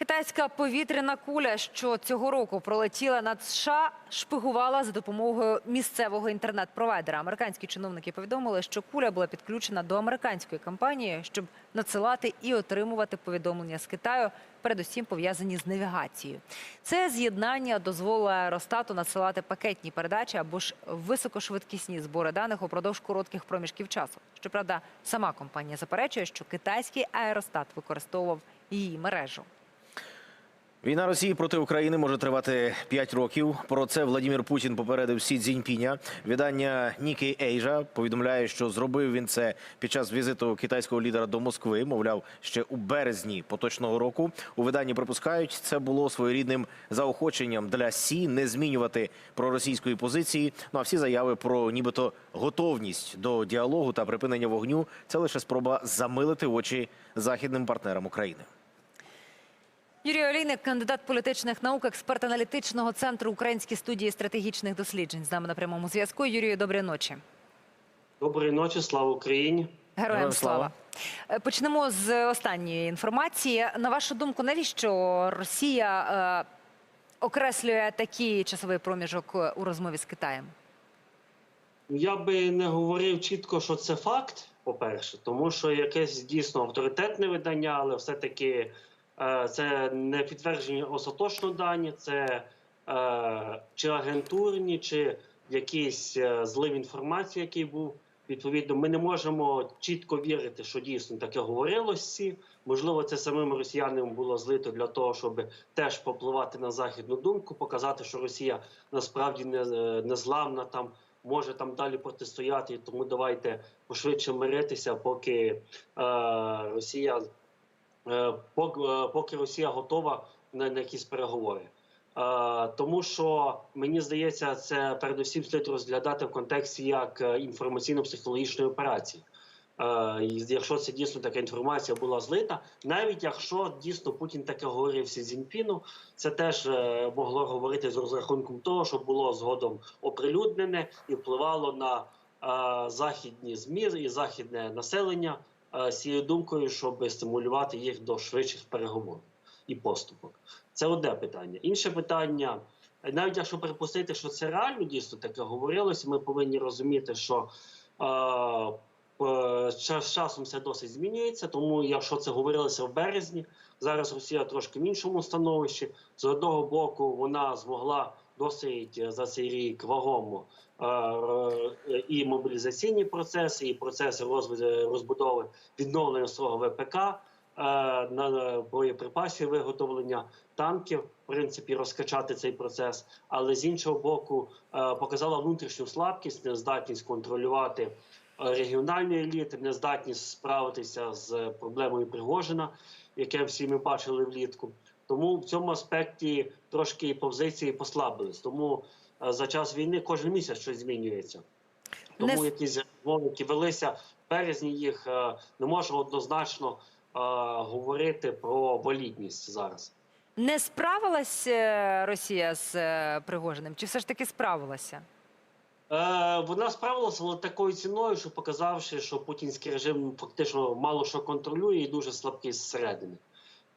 Китайська повітряна куля, що цього року пролетіла над США, шпигувала за допомогою місцевого інтернет-провайдера. Американські чиновники повідомили, що куля була підключена до американської компанії, щоб надсилати і отримувати повідомлення з Китаю, передусім пов'язані з навігацією. Це з'єднання дозволило Аеростату надсилати пакетні передачі або ж високошвидкісні збори даних упродовж коротких проміжків часу. Щоправда, сама компанія заперечує, що китайський аеростат використовував її мережу. Війна Росії проти України може тривати 5 років. Про це Владимир Путін попередив Сі Цзіньпіня. Видання Нікі Ейжа повідомляє, що зробив він це під час візиту китайського лідера до Москви. Мовляв, ще у березні поточного року. У виданні припускають, це було своєрідним заохоченням для Сі не змінювати проросійської позиції. Ну а всі заяви про нібито готовність до діалогу та припинення вогню це лише спроба замилити очі західним партнерам України. Юрій Олійник, кандидат політичних наук, експерт аналітичного центру Української студії стратегічних досліджень. З нами на прямому зв'язку. Юрію, доброї ночі. Доброї ночі, слава Україні. Героям Героям слава. слава. Е, Почнемо з останньої інформації. На вашу думку, навіщо Росія е, окреслює такий часовий проміжок е, у розмові з Китаєм? Я би не говорив чітко, що це факт, по-перше, тому що якесь дійсно авторитетне видання, але все-таки е, це не підтверджені остаточно дані, це е, чи агентурні, чи якийсь е, злив інформації, який був. Відповідно, ми не можемо чітко вірити, що дійсно таке говорилося. Можливо, це самим росіянам було злито для того, щоб теж попливати на західну думку, показати, що Росія насправді не, не зламна там, може там далі протистояти. Тому давайте пошвидше миритися, поки е, Росія е, поки, е, поки Росія готова на, якісь переговори. Е, тому що мені здається, це передусім слід розглядати в контексті як е, інформаційно-психологічної операції. Е, якщо це дійсно така інформація була злита, навіть якщо дійсно Путін таке говорив Сі Цзіньпіну, це теж е, могло говорити з розрахунком того, що було згодом оприлюднене і впливало на е, західні змі і західне населення е, з цією думкою, щоб стимулювати їх до швидших переговорів і поступок. Це одне питання. Інше питання. Навіть якщо припустити, що це реально дійсно таке говорилось, ми повинні розуміти, що е, е, з часом все досить змінюється. Тому, якщо це говорилося в березні, зараз Росія трошки в іншому становищі. З одного боку, вона змогла досить е, за цей рік вагомо е, і мобілізаційні процеси, і процеси розбудови відновлення свого ВПК. е, На боєприпасів виготовлення танків, в принципі, розкачати цей процес, але з іншого боку, показала внутрішню слабкість, нездатність контролювати регіональні еліти, нездатність справитися з проблемою Пригожина, яке всі ми бачили влітку. Тому в цьому аспекті трошки позиції послабились. Тому е, за час війни кожен місяць щось змінюється. Тому Не- якісь які велися в березні, їх е, не можна однозначно е, говорити про валідність зараз. Не справилась Росія з Пригожиним? Чи все ж таки справилася? Вона справилася але такою ціною, що показавши, що путінський режим фактично мало що контролює і дуже слабкий зсередини.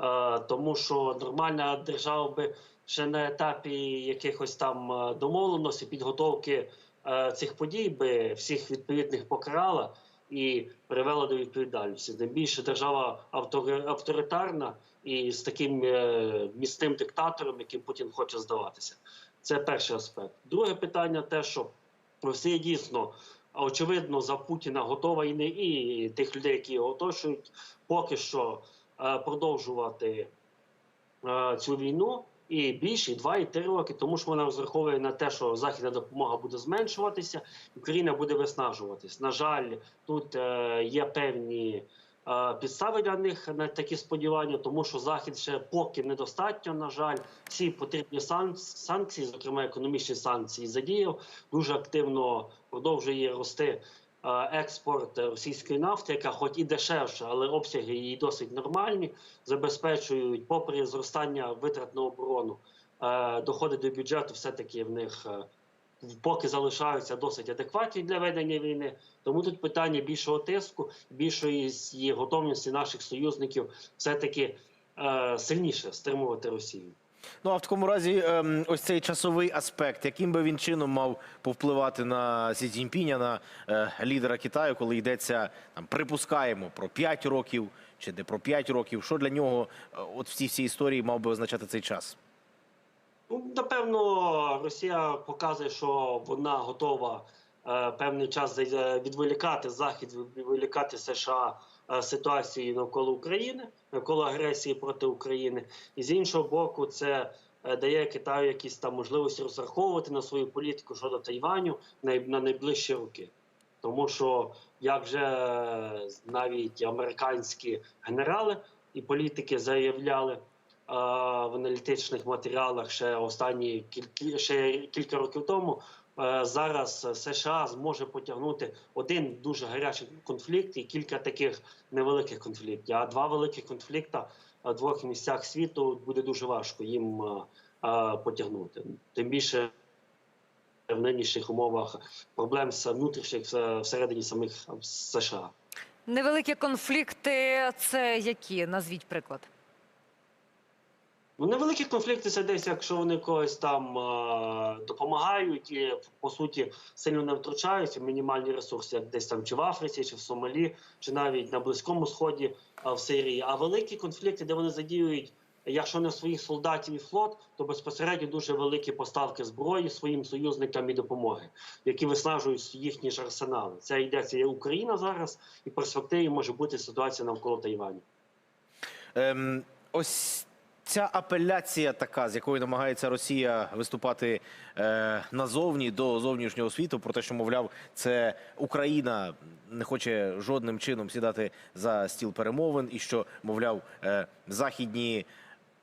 Е, тому що нормальна держава би ще на етапі якихось там е, домовленостей, підготовки е, цих подій би всіх відповідних покарала і привела до відповідальності. Тим більше держава автори- авторитарна і з таким міцним диктатором, яким Путін хоче здаватися. Це перший аспект. Друге питання те, що Росія дійсно очевидно за Путіна готова і не і тих людей, які його оточують, поки що продовжувати е, цю війну і більше, і два, і три роки, тому що вона розраховує на те, що західна допомога буде зменшуватися, Україна буде виснажуватись. На жаль, тут е, є певні. е, Підстави для них на такі сподівання, тому що захід ще поки недостатньо. На жаль, всі потрібні сан- санкції, зокрема економічні санкції, задіяв дуже активно продовжує рости е, експорт російської нафти, яка хоч і дешевша, але обсяги її досить нормальні, забезпечують, попри зростання витрат на оборону, е, доходи до бюджету все-таки в них е, поки залишаються досить адекватні для ведення війни. Тому тут питання більшого тиску, більшої готовності наших союзників все-таки е, сильніше стримувати Росію. Ну а в такому разі, ем, ось цей часовий аспект, яким би він чином мав повпливати на Сі Цзіньпіня, на е, лідера Китаю, коли йдеться там, припускаємо про 5 років чи не про 5 років, що для нього е, от в цій всій історії мав би означати цей час? Ну, напевно, Росія показує, що вона готова е, певний час за- відволікати Захід, відволікати США е, ситуації навколо України, навколо агресії проти України. І з іншого боку, це е, дає Китаю якісь там можливості розраховувати на свою політику щодо Тайваню на, на найближчі роки. Тому що як вже е, навіть американські генерали і політики заявляли, е, в аналітичних матеріалах ще останні кілька, ще кілька років тому. Е, Зараз США зможе потягнути один дуже гарячий конфлікт і кілька таких невеликих конфліктів. А два великих конфлікти в двох місцях світу буде дуже важко їм е, е, потягнути. Тим більше в нинішніх умовах проблем з внутрішніх всередині самих США. Невеликі конфлікти це які? Назвіть приклад. Ну, невеликі конфлікти це десь, якщо вони когось там е, допомагають і по суті сильно не втручаються в мінімальні ресурси, як десь там чи в Африці, чи в Сомалі, чи навіть на Близькому Сході е, в Сирії. А великі конфлікти, де вони задіюють, якщо не своїх солдатів і флот, то безпосередньо дуже великі поставки зброї своїм союзникам і допомоги, які виснажують їхні ж арсенали. Це йдеться і Україна зараз, і перспективі може бути ситуація навколо Тайваню. Ем, ось ця апеляція така, з якою намагається Росія виступати е, назовні до зовнішнього світу, про те, що мовляв, це Україна не хоче жодним чином сідати за стіл перемовин, і що мовляв, е, західні.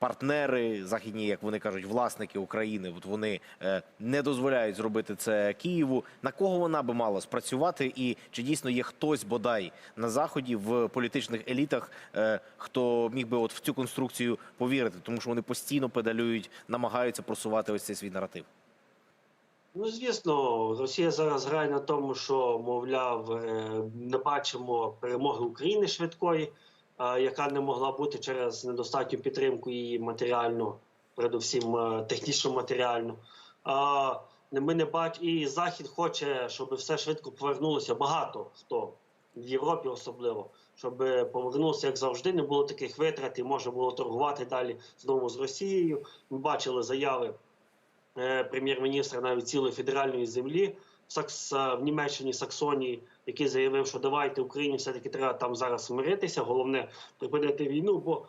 Партнери, західні, як вони кажуть, власники України, от вони е, не дозволяють зробити це Києву. На кого вона би мала спрацювати, і чи дійсно є хтось бодай на заході в політичних елітах, е, хто міг би от в цю конструкцію повірити, тому що вони постійно педалюють, намагаються просувати ось цей свій наратив. Ну, звісно, Росія зараз грає на тому, що, мовляв, е, не бачимо перемоги України швидкої, яка не могла бути через недостатню підтримку її матеріальну, передусім е, технічно матеріальну. А, Ми не бачимо, і Захід хоче, щоб все швидко повернулося. Багато хто в Європі особливо, щоб повернувся як завжди, не було таких витрат і можна було торгувати далі знову з Росією. Ми бачили заяви е, прем'єр-міністра навіть цілої федеральної землі Сакс, е, в Німеччині, Саксонії, який заявив, що давайте Україні все-таки треба там зараз смиритися. Головне припинити війну, бо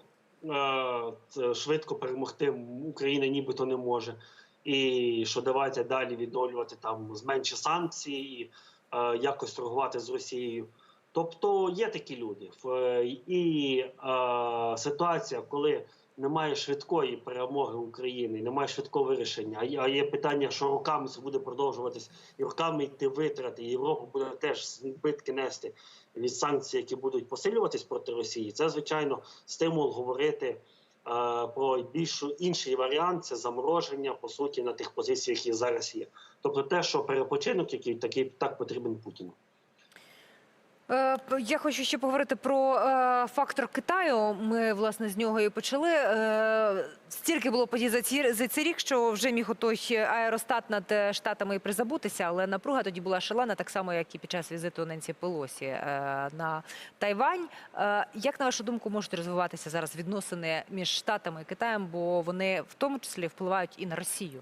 е, швидко перемогти Україна нібито не може. І що давайте далі відновлювати там зменші санкції і е, якось торгувати з Росією. Тобто є такі люди. І е, ситуація, коли немає швидкої перемоги України, немає швидкого вирішення. А є- питання, що роками це буде продовжуватись, і роками йти витрати. І Європа буде теж збитки нести від санкцій, які будуть посилюватись проти Росії. Це звичайно стимул говорити е, про більш інший варіант це замороження по суті на тих позиціях, які зараз є. Тобто, те, що перепочинок, який такий так потрібен Путіну. Е, Я хочу ще поговорити про е, фактор Китаю. Ми власне з нього і почали. Е, стільки було подій за ці цей рік, що вже міг отой аеростат над штатами і призабутися, але напруга тоді була шалена, так само як і під час візиту Ненсі Пелосі на Тайвань. Як на вашу думку можуть розвиватися зараз відносини між штатами і Китаєм, бо вони в тому числі впливають і на Росію?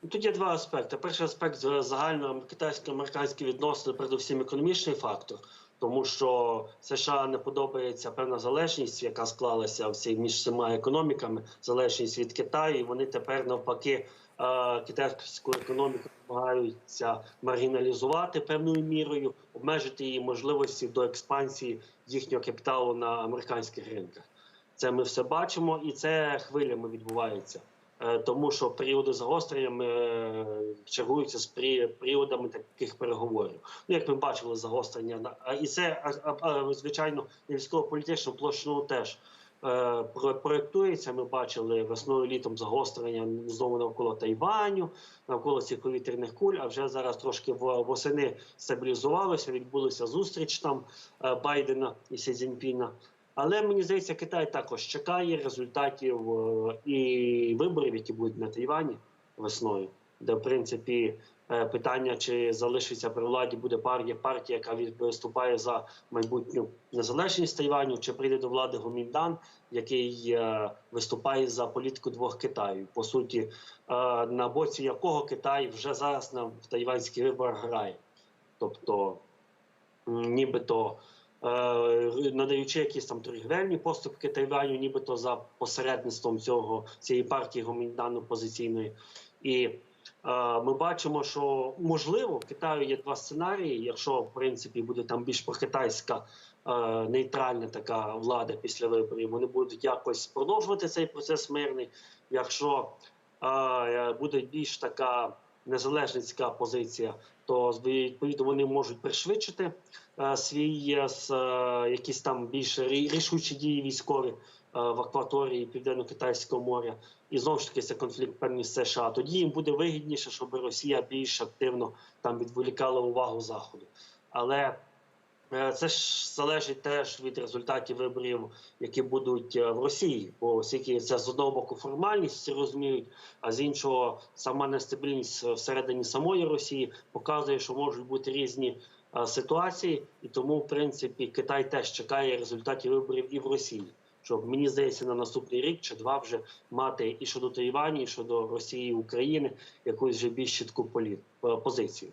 Тут є два аспекти. Перший аспект загально китайсько-американські відносини, передусім економічний фактор, тому що США не подобається певна залежність, яка склалася всі між всіма економіками, залежність від Китаю. І вони тепер навпаки е, китайську економіку намагаються маргіналізувати певною мірою, обмежити її можливості до експансії їхнього капіталу на американських ринках. Це ми все бачимо, і це хвилями відбувається. Е, тому що періоди загострення е, чергуються з періодами таких переговорів. Ну, як ми бачили, загострення і це звичайно на військово-політичну площину теж е, про- проєктується. Ми бачили весною літом загострення знову навколо Тайваню, навколо цих повітряних куль. А вже зараз трошки восени стабілізувалося. Відбулася зустріч там Байдена і Сі Цзіньпіна. Але мені здається, Китай також чекає результатів е, і виборів, які будуть на Тайвані весною, де в принципі е, питання, чи залишиться при владі, буде партія, партія, яка виступає за майбутню незалежність Тайваню, чи прийде до влади Гоміндан, який е, виступає за політику двох Китаїв. По суті, на боці якого Китай вже зараз на тайванський вибор грає. Тобто, нібито надаючи якісь там торгівельні поступки Тайваню, нібито за посередництвом цього цієї партії гоміндану опозиційної. І е, ми бачимо, що можливо в Китаю є два сценарії. Якщо в принципі буде там більш прокитайська е, нейтральна така влада після виборів, вони будуть якось продовжувати цей процес мирний. Якщо е, буде більш така незалежницька позиція, то відповідно вони можуть пришвидшити свої свій е, е, якісь там більш рішучі дії військові е, в акваторії Південно-Китайського моря. І знову ж таки це конфлікт певні США. Тоді їм буде вигідніше, щоб Росія більш активно там відволікала увагу заходу. Але е, це ж залежить теж від результатів виборів, які будуть е, в Росії. Бо оскільки це з одного боку формальність розуміють, а з іншого сама нестабільність всередині самої Росії показує, що можуть бути різні е, ситуації, і тому, в принципі, Китай теж чекає результатів виборів і в Росії. Щоб мені здається, на наступний рік чи два вже мати і щодо Тайвані, і щодо Росії і України якусь вже більш чітку е, позицію.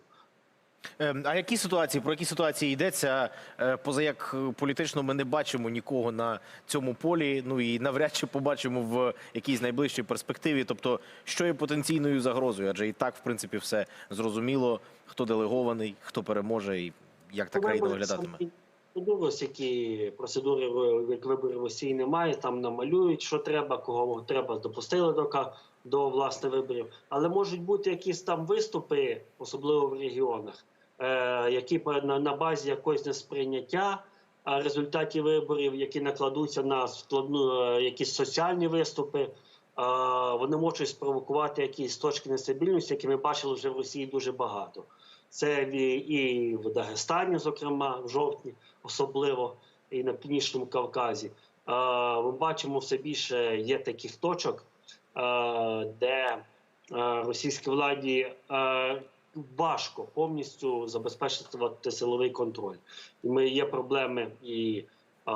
Ем, А які ситуації, про які ситуації йдеться? Е, Поза як е, політично ми не бачимо нікого на цьому полі, ну і навряд чи побачимо в якійсь найближчій перспективі. Тобто, що є потенційною загрозою? Адже і так, в принципі, все зрозуміло, хто делегований, хто переможе і як та країна виглядатиме. Подивилось, які процедури як виборів Росії немає. Там намалюють, що треба, кого треба допустили до до власне виборів. Але можуть бути якісь там виступи, особливо в регіонах, які по- на, базі якогось несприйняття результатів виборів, які накладуться на складну е, якісь соціальні виступи. Е, вони можуть спровокувати якісь точки нестабільності, які ми бачили вже в Росії дуже багато. Це і- в Дагестані, зокрема, в жовтні, особливо і на північному Кавказі. Е, Ми бачимо все більше є таких точок, е, де е, російській владі е, важко повністю забезпечити силовий контроль. Ми є проблеми і е,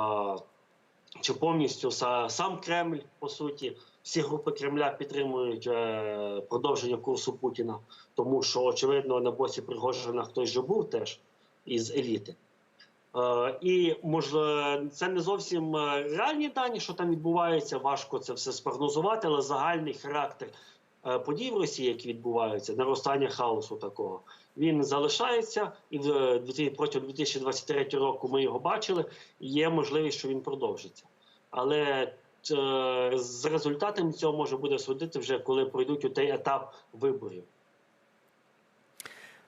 чи повністю сам Кремль, по суті, всі групи Кремля підтримують е, продовження курсу Путіна, тому що, очевидно, на боці Пригожина хтось же був теж із еліти. Е, і можливо, це не зовсім е, реальні дані, що там відбувається. Важко це все спрогнозувати, але загальний характер подій в Росії, які відбуваються, наростання хаосу такого, він залишається, і е, 2000 протягом 2023 року ми його бачили. Є можливість, що він продовжиться. Але е, з результатами цього може буде судити вже коли пройдуть у той етап виборів.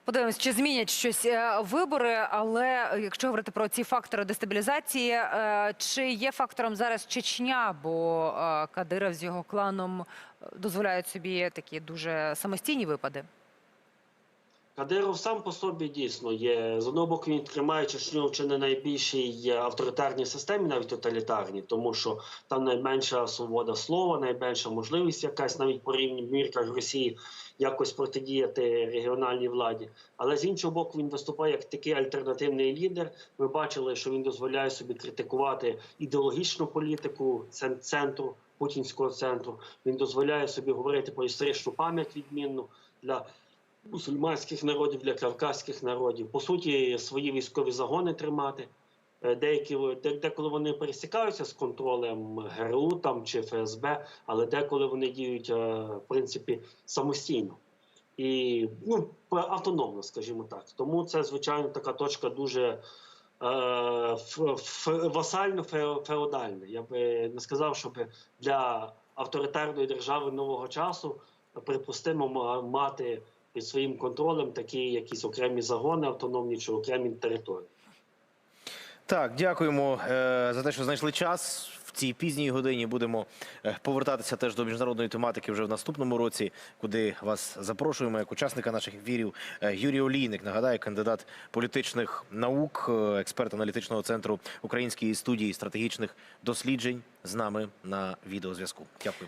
Подивимось, чи змінять щось е, вибори, але якщо говорити про ці фактори дестабілізації, е, чи є фактором зараз Чечня, бо е, Кадиров з його кланом дозволяють собі такі дуже самостійні випади? Кадиров сам по собі дійсно є. З одного боку, він тримає Чечню чи не найбільшій авторитарній системі, навіть тоталітарній, тому що там найменша свобода слова, найменша можливість якась навіть по рівні мірках Росії якось протидіяти регіональній владі. Але з іншого боку, він виступає як такий альтернативний лідер. Ми бачили, що він дозволяє собі критикувати ідеологічну політику цен- центру, путінського центру. Він дозволяє собі говорити про історичну пам'ять відмінну для мусульманських народів, для кавказьких народів. По суті, свої військові загони тримати. Е, Деякі деколи вони пересікаються з контролем ГРУ там чи ФСБ, але деколи вони діють е, в принципі самостійно і ну автономно, скажімо так. Тому це звичайно така точка дуже е, васально феодальна. Я би не сказав, щоб для авторитарної держави нового часу припустимо мати під своїм контролем такі якісь окремі загони автономні чи окремі території. Так, дякуємо е, за те, що знайшли час в цій пізній годині будемо е, повертатися теж до міжнародної тематики вже в наступному році, куди вас запрошуємо як учасника наших ефірів. Е, Юрій Олійник, нагадаю, кандидат політичних наук, експерт аналітичного центру Української студії стратегічних досліджень з нами на відеозв'язку. Дякую.